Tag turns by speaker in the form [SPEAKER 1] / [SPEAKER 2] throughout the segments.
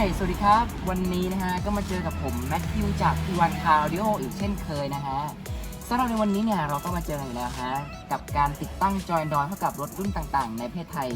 [SPEAKER 1] สวัสดีครับ วันนี้นะฮะ ก็มาเจอกับผมแมทธิวจากพีวันคาร์ดิโออีกเช่นเคยนะฮะสำหรับในวันนี้เนี่ยเราก็มาเจอกันอีกแล้วฮะ กับการติดตั้งจอยดอยเข้ากับรถรุ่นต่างๆ ในประเทศไทย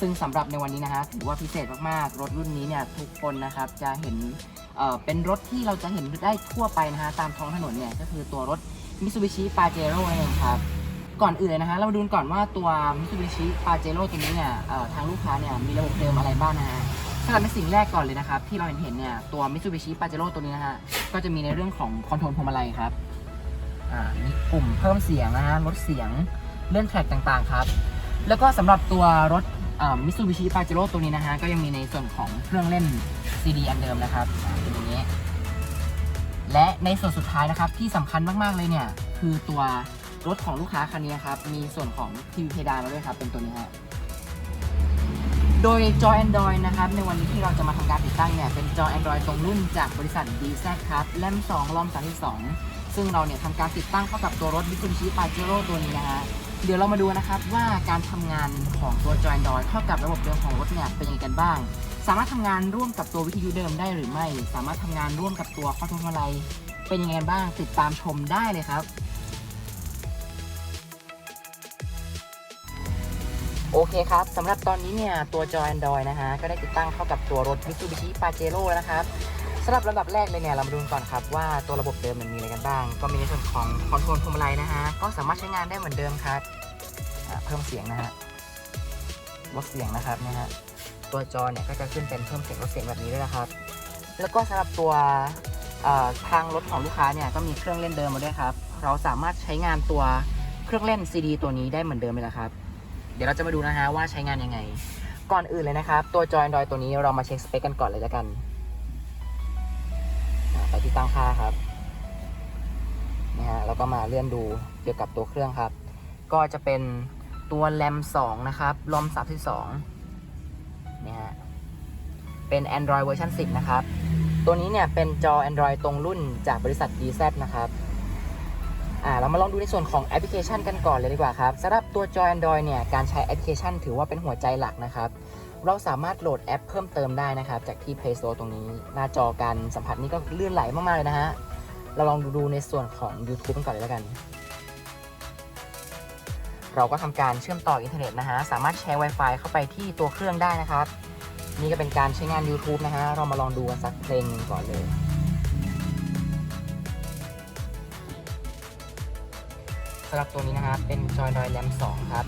[SPEAKER 1] ซึ่งสำหรับในวันนี้นะฮะถือว่าพิเศษมากๆ รถรุ่นนี้เนี่ยทุกคนนะครับจะเห็นเอ่อเป็นรถที่เราจะเห็นได้ทั่วไปนะฮะตามท้องถนนเนี่ยก็คือตัวรถ Mitsubishi Pajero นั่นเองครับก่อนอื่นเลยนะฮะเรามาดูก่อนว่าตัว Mitsubishi Pajero ตัวนี้เนี่ยทางลูกค้าเนี่ยมีระบบเดิมอะไรบ้างนะฮะ สำหรับในสิ่งแรกก่อนเลยนะครับ ที่เราเห็นเห็นเนี่ยตัว Mitsubishi Pajero ตัวนี้นะฮะ ก็จะมีในเรื่องของคอนโทรลพวงมาลัยครับ อ่า มีปุ่มเพิ่มเสียงนะฮะ ลดเสียง เลื่อนแทร็กต่างๆครับ แล้วก็สำหรับตัวรถอ่า Mitsubishi Pajero ตัวนี้นะฮะ ก็ยังมีในส่วนของเครื่องเล่น CD อันเดิมนะครับอ่าเป็นอย่างนี้ และในส่วนสุดท้ายนะครับ ที่สำคัญมากๆเลยเนี่ย คือตัวรถของลูกค้าคันนี้ครับ มีส่วนของทีวีเพดานมาด้วยครับ เป็นตัวนี้ฮะ โดยจอ Android นะครับ ในวันนี้ที่เราจะมาทำการติดตั้งเนี่ย เป็นจอ Android ตรงรุ่นจากบริษัท DZ ครับแรม2รอม32 ซึ่งเราเนี่ยทำการติดตั้งเข้ากับตัวรถ Mitsubishi Pajero ตัวนี้นะฮะ เดี๋ยวเรามาดูนะครับว่าการทำงานของตัวจอ Android เข้ากับระบบเดิมของรถเนี่ยเป็นยังไงกันบ้าง สามารถทำงานร่วมกับตัววิทยุเดิมได้หรือไม่ สามารถทำงานร่วมกับตัวคอทรลอะไร เป็นยังไงบ้างติดตามชมได้เลยครับ โอเคครับสำหรับตอนนี้เนี่ยตัวจอ Android นะฮะก็ได้ติดตั้งเข้ากับตัวรถ Mitsubishi Pajero แล้วนะครับสำหรับลำดับแรกเลยเนี่ยเรามาดูก่อนครับว่าตัวระบบเดิมมันมีอะไรกันบ้าง ก็มีในส่วนของคอนโทรลพวงมาลัยนะฮะก็สามารถใช้งานได้เหมือนเดิมครับเพิ่มเสียงนะฮะลดเสียงนะครับเนี่ยฮะตัวจอเนี่ยก็จะขึ้นเป็นเพิ่มเสียงลดเสียงแบบนี้ด้วยนะครับ แล้วก็สำหรับตัวทางรถของลูกค้าเนี่ยก็มีเครื่องเล่นเดิมมาด้วยครับ เราสามารถใช้งานตัวเครื่องเล่น CD ตัวนี้ได้เหมือนเดิมเลยละครับ เดี๋ยวเราจะมาดูนะฮะว่าใช้งานยังไง ก่อนอื่นเลยนะครับ ตัวจอ Android ตัวนี้เรามาเช็คสเปคกันก่อนเลยล้วกันไปที่ตั้งค่าครับนะฮะแล้วก็มาเลื่อนดูเกี่ยวกับตัวเครื่องครับ ก็จะเป็นตัว RAM 2นะครับ ROM 32นี่ฮะเป็น Android เวอร์ชัน10 นะครับ ตัวนี้เนี่ยเป็นจอ Android ตรงรุ่นจากบริษัท DZ นะครับ อ่าเรามาลองดูในส่วนของแอปพลิเคชันกันก่อนเลยดีกว่าครับสำหรับตัวจอ Android เนี่ยการใช้แอปพลิเคชันถือว่าเป็นหัวใจหลักนะครับเราสามารถโหลดแอปเพิ่มเติมได้นะครับ จากที่ Play Store ตรงนี้ หน้าจอการสัมผัสนี่ก็เลื่อนไหลมากๆเลยนะฮะ เราลองดูในส่วนของ YouTube กันก่อนเลยแล้วกัน เราก็ทำการเชื่อมต่ออินเทอร์เน็ตนะฮะ สามารถแชร์ Wi-Fi เข้าไปที่ตัวเครื่องได้นะครับ นี่ก็เป็นการใช้งาน YouTube นะฮะ เรามาลองดูกันสักเพลงหนึ่งก่อนเลยำหรับตัวนี้นะครับ เป็นจอยดอยแรม2ครับ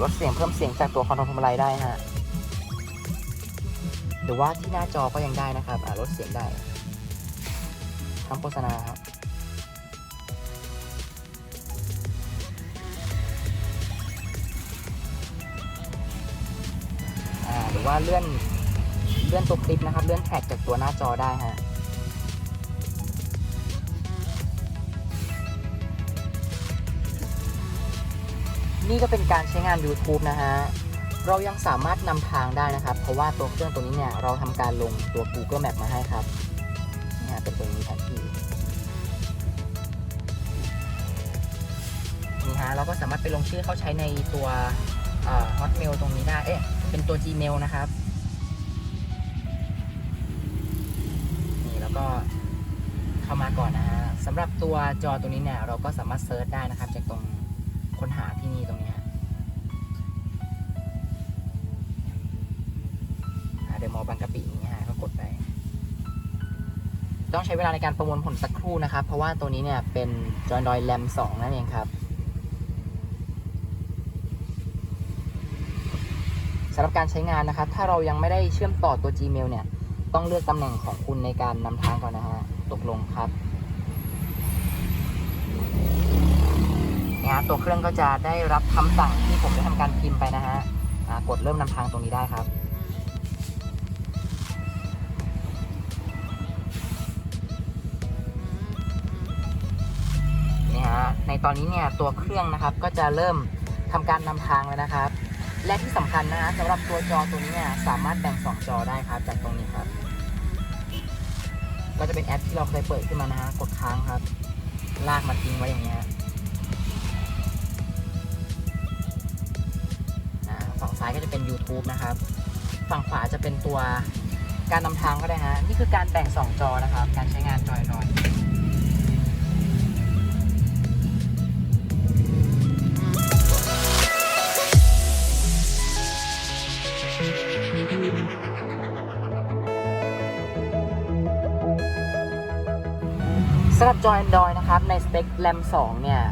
[SPEAKER 1] ลดเสียงเพิ่มเสียงจากตัวคอนโทรลพวงมาลัยได้ฮะหรือว่าที่หน้าจอก็ยังได้นะครับลดเสียงได้ทำโฆษณาครับหรือว่าเลื่อนเลื่อนตัวคลิปนะครับ เลื่อนแท็กจากตัวหน้าจอได้ฮะ นี่ก็เป็นการใช้งาน YouTube นะฮะ เรายังสามารถนำทางได้นะครับ เพราะว่าตัวเครื่องตัวนี้เนี่ย เราทำการลงตัว Google Map มาให้ครับนี่ฮะเป็นตัวนี้แผนที่นี่ฮะเราก็สามารถไปลงชื่อเข้าใช้ในตัวเอ่อ Hotmail ตรงนี้ได้ เอ๊ะ เป็นตัว Gmail นะครับ นี่แล้วก็เข้ามาก่อนนะฮะสำหรับตัวจอตัวนี้เนี่ย เราก็สามารถเซิร์ชได้นะครับจากตรง ค้นหาที่นี่ตรงนี้ฮะเดมอลบางกะปินี้ฮะก็กดไป ต้องใช้เวลาในการประมวลผลสักครู่นะครับ เพราะว่าตัวนี้เนี่ยเป็น j o y d o y RAM 2นั่นเองครับสำหรับการใช้งานนะครับ ถ้าเรายังไม่ได้เชื่อมต่อตัว Gmail เนี่ย ต้องเลือกตำแหน่งของคุณในการนำทางก่อนนะฮะ ตกลงครับ นะฮะตัวเครื่องก็จะได้รับคำสั่งที่ผมได้ทำการพิมพ์ไปนะฮะกดเริ่มนำทางตรงนี้ได้ครับ นี่ฮะ ในตอนนี้เนี่ยตัวเครื่องนะครับก็จะเริ่มทำการนำทางแล้วนะครับ และที่สำคัญนะฮะสำหรับตัวจอตัวนี้เนี่ยสามารถแบ่ง2จอได้ครับจากตรงนี้ครับ ก็จะเป็นแอปที่เราเคยเปิดขึ้นมานะฮะ กดค้างครับ ลากมาทิ้งไว้อย่างเงี้ย ฝั่งซ้ายก็จะเป็น YouTube นะครับ ฝั่งขวาจะเป็นตัวการนำทางก็ได้ฮะ นี่คือการแบ่ง 2 จอนะครับ การใช้งานจอยดอยสำหรับจอย Android นะครับ ในสเปค RAM 2 เนี่ย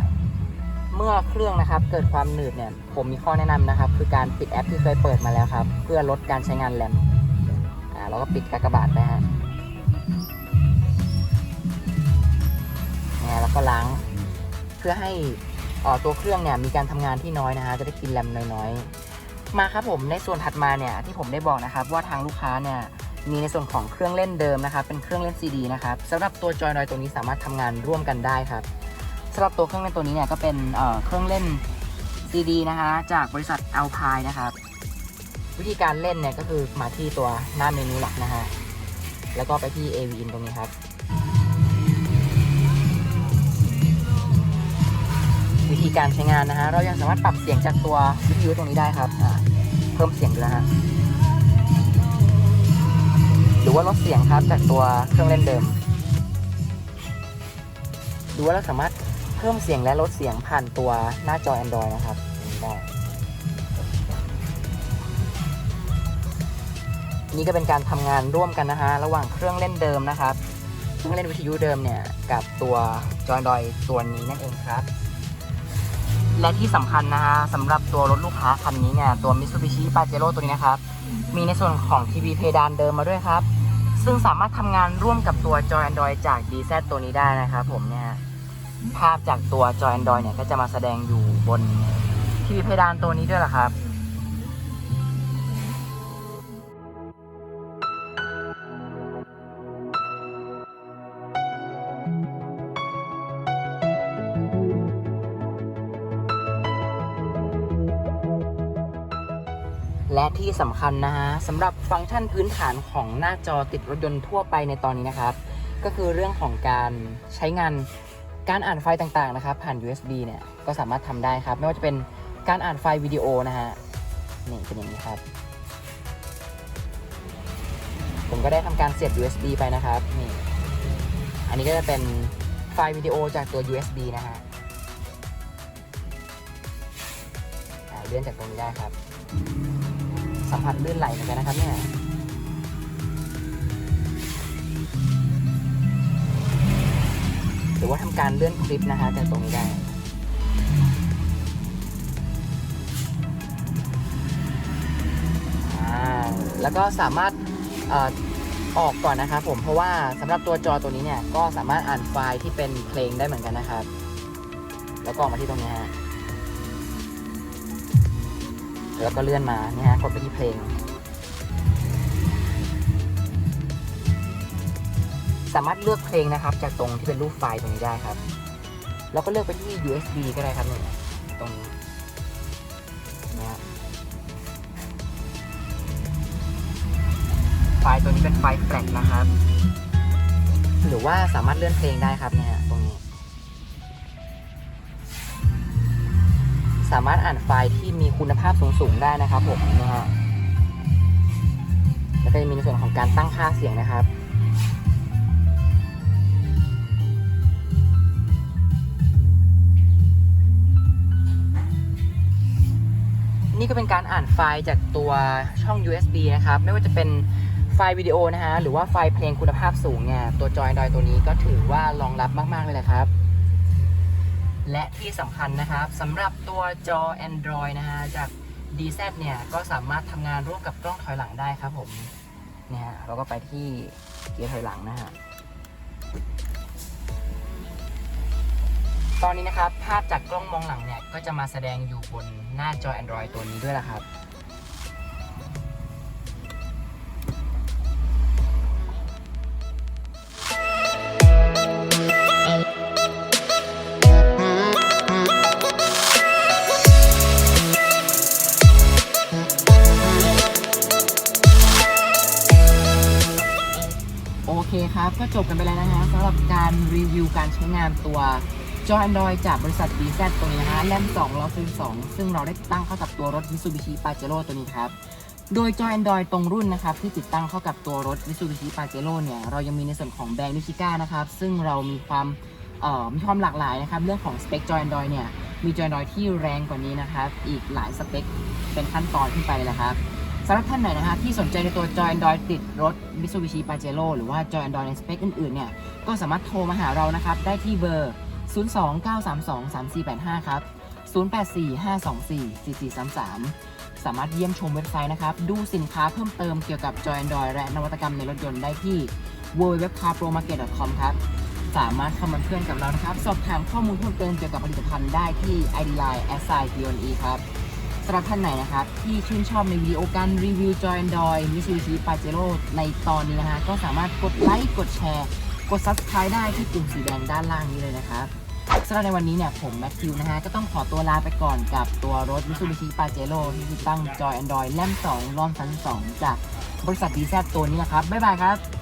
[SPEAKER 1] เมื่อเครื่องนะครับเกิดความหนืดเนี่ยผมมีข้อแนะนำนะครับ คือการปิดแอปที่เคยเปิดมาแล้วครับ เพื่อลดการใช้งานแรมอ่าเราก็ปิดกากบาทไปฮะเนี่ยแล้วก็ล้างเพื่อให้อ่อตัวเครื่องเนี่ยมีการทำงานที่น้อยนะฮะจะได้กินแรมน้อยๆ มาครับผมในส่วนถัดมาเนี่ยที่ผมได้บอกนะครับ ว่าทางลูกค้าเนี่ยมีในส่วนของเครื่องเล่นเดิมนะครับ เป็นเครื่องเล่น CD นะครับสำหรับตัวจอยดอยตัวนี้สามารถทำงานร่วมกันได้ครับ สำหรับตัวเครื่องเล่นตัวนี้เนี่ยก็เป็นเเครื่องเล่น CD นะคะ จากบริษัท Alpine นะครับวิธีการเล่นเนี่ยก็คือมาที่ตัวหน้าเมนูหลักนะฮะแล้วก็ไปที่ AV in ตรงนี้ครับ วิธีการใช้งานนะฮะเรายังสามารถปรับเสียงจากตัววิทยุตรงนี้ได้ครับเพิ่มเสียงด้วยนะฮะหรือว่าลดเสียงครับจากตัวเครื่องเล่นเดิม ดูว่าเราสามารถ เพิ่มเสียงและลดเสียงผ่านตัวหน้าจอ Android นะครับได้นี่ก็เป็นการทำงานร่วมกันนะฮะ ระหว่างเครื่องเล่นเดิมนะครับ เครื่องเล่นวิทยุเดิมเนี่ย กับตัวจอ Android ตัวนี้นั่นเองครับ และที่สำคัญนะฮะสำหรับตัวรถลูกค้าคันนี้เนี่ย ตัว Mitsubishi Pajero ตัวนี้นะครับ มีในส่วนของทีวีเพดานเดิมมาด้วยครับ ซึ่งสามารถทำงานร่วมกับตัวจอ Android จาก DZ ตัวนี้ได้นะครับผมเนี่ย ภาพจากตัวจอ Android เนี่ยก็จะมาแสดงอยู่บนทีวีเพดานตัวนี้ด้วยล่ะครับและที่สำคัญนะฮะสำหรับฟังก์ชันพื้นฐานของหน้าจอติดรถยนต์ทั่วไปในตอนนี้นะครับ ก็คือเรื่องของการใช้งาน การอ่านไฟล์ต่างๆนะครับ ผ่าน USB เนี่ยก็สามารถทำได้ครับ ไม่ว่าจะเป็นการอ่านไฟล์วิดีโอนะฮะนี่เป็นอย่างนี้ครับ ผมก็ได้ทำการเสียบ USB ไปนะครับนี่อันนี้ก็จะเป็นไฟล์วิดีโอจากตัว USB นะฮะเลื่อนจากตรงนี้ได้ครับ สัมผัสลื่นไหลเหมือนกันนะครับเนี่ย หรือว่าทำการเลื่อนคลิปนะคะจากตรงนี้ได้แล้วก็สามารถอออกก่อนนะครับผมเพราะว่าสำหรับตัวจอตัวนี้เนี่ยก็สามารถอ่านไฟล์ที่เป็นเพลงได้เหมือนกันนะครับ แล้วก็ออกมาที่ตรงนี้ฮะแล้วก็เลื่อนมาเนี่ยฮะกดไปที่เพลง สามารถเลือกเพลงนะครับ จากตรงที่เป็นรูปไฟล์ตรงนี้ได้ครับ แล้วก็เลือกไปที่ USB ก็ได้ครับเนี่ยตรงนี้นะฮะไฟล์ตัวนี้เป็นไฟล์แฟลชนะครับ หรือว่าสามารถเลื่อนเพลงได้ครับเนี่ยตรงนี้ สามารถอ่านไฟล์ที่มีคุณภาพสูงๆได้นะครับผมนะฮะแล้วก็จะมีในส่วนของการตั้งค่าเสียงนะครับ นี่ก็เป็นการอ่านไฟล์จากตัวช่อง USB นะครับ ไม่ว่าจะเป็นไฟล์วิดีโอนะฮะ หรือว่าไฟล์เพลงคุณภาพสูงเนี่ย ตัวจอย Android ตัวนี้ก็ถือว่ารองรับมาก ๆ เลยแหละครับ และที่สำคัญนะครับสำหรับตัวจอ Android นะฮะ จาก DZ เนี่ย ก็สามารถทำงานร่วมกับกล้องถอยหลังได้ครับผม เนี่ยเราก็ไปที่เกียร์ถอยหลังนะฮะ ตอนนี้นะครับภาพจากกล้องมองหลังเนี่ยก็จะมาแสดงอยู่บนหน้าจอ Android ตัวนี้ด้วยละครับ โอเคครับ ก็จบกันไปแล้วนะฮะสำหรับการรีวิวการใช้งานตัว จอ Android จากบริษัท DZ ตัวนี้นะฮะแรม2รอซึ2ซึ่งเราได้ตั้งเข้ากับตัวรถ Mitsubishi Pajero ตัวนี้ครับ โดยจอย Android ตรงรุ่นนะครับที่ติดตั้งเข้ากับตัวรถ Mitsubishi Pajero เนี่ยเรายังมีในส่วนของแบรนด์นิชิก้านะครับซึ่งเรามีความเอ่อมีความหลากหลายนะครับเรื่องของสเปคจอย Android เนี่ยมีจอย Android ที่แรงกว่านี้นะครับอีกหลายสเปคเป็นขั้นตอนขึ้นไปเลยครับสำหรับท่านไหนนะฮะที่สนใจในตัวจอย Android ติดรถ Mitsubishi Pajero หรือว่าจอย Android ในสเปคอื่นๆเนี่ยก็สามารถโทรมาหาเรานะครับได้ที่เบอร์ 029323485 ครับ 0845244433 สามารถเยี่ยมชมเว็บไซต์นะครับ ดูสินค้าเพิ่มเติมเกี่ยวกับ Joy Android และนวัตกรรมในรถยนต์ได้ที่ www.carpromarket.com ครับ สามารถเข้ามาเป็นเพื่อนกับเรานะครับ สอบถามข้อมูลเพิ่มเติมเกี่ยวกับผลิตภัณฑ์ได้ที่ ID Line s i p o n e ครับสำหรับท่านไหนนะครับ ที่ชื่นชอบในวิดีโอการรีวิว Joy Android Mitsubishi Pajero ในตอนนี้นะฮะก็สามารถกดไลค์กดแชร์ กด Subscribe ได้ที่ปุ่มสีแดงด้านล่างนี้เลยนะครับสำหรับในวันนี้เนี่ยผมแม็กคิวนะฮะ ก็ต้องขอตัวลาไปก่อนกับตัวรถ Mitsubishi Pajero ที่ติดตั้ง Joy Android แลม2รอนชั้น2จากบริษัทดีแซตัวนี้นะครับ บ๊ายบายครับ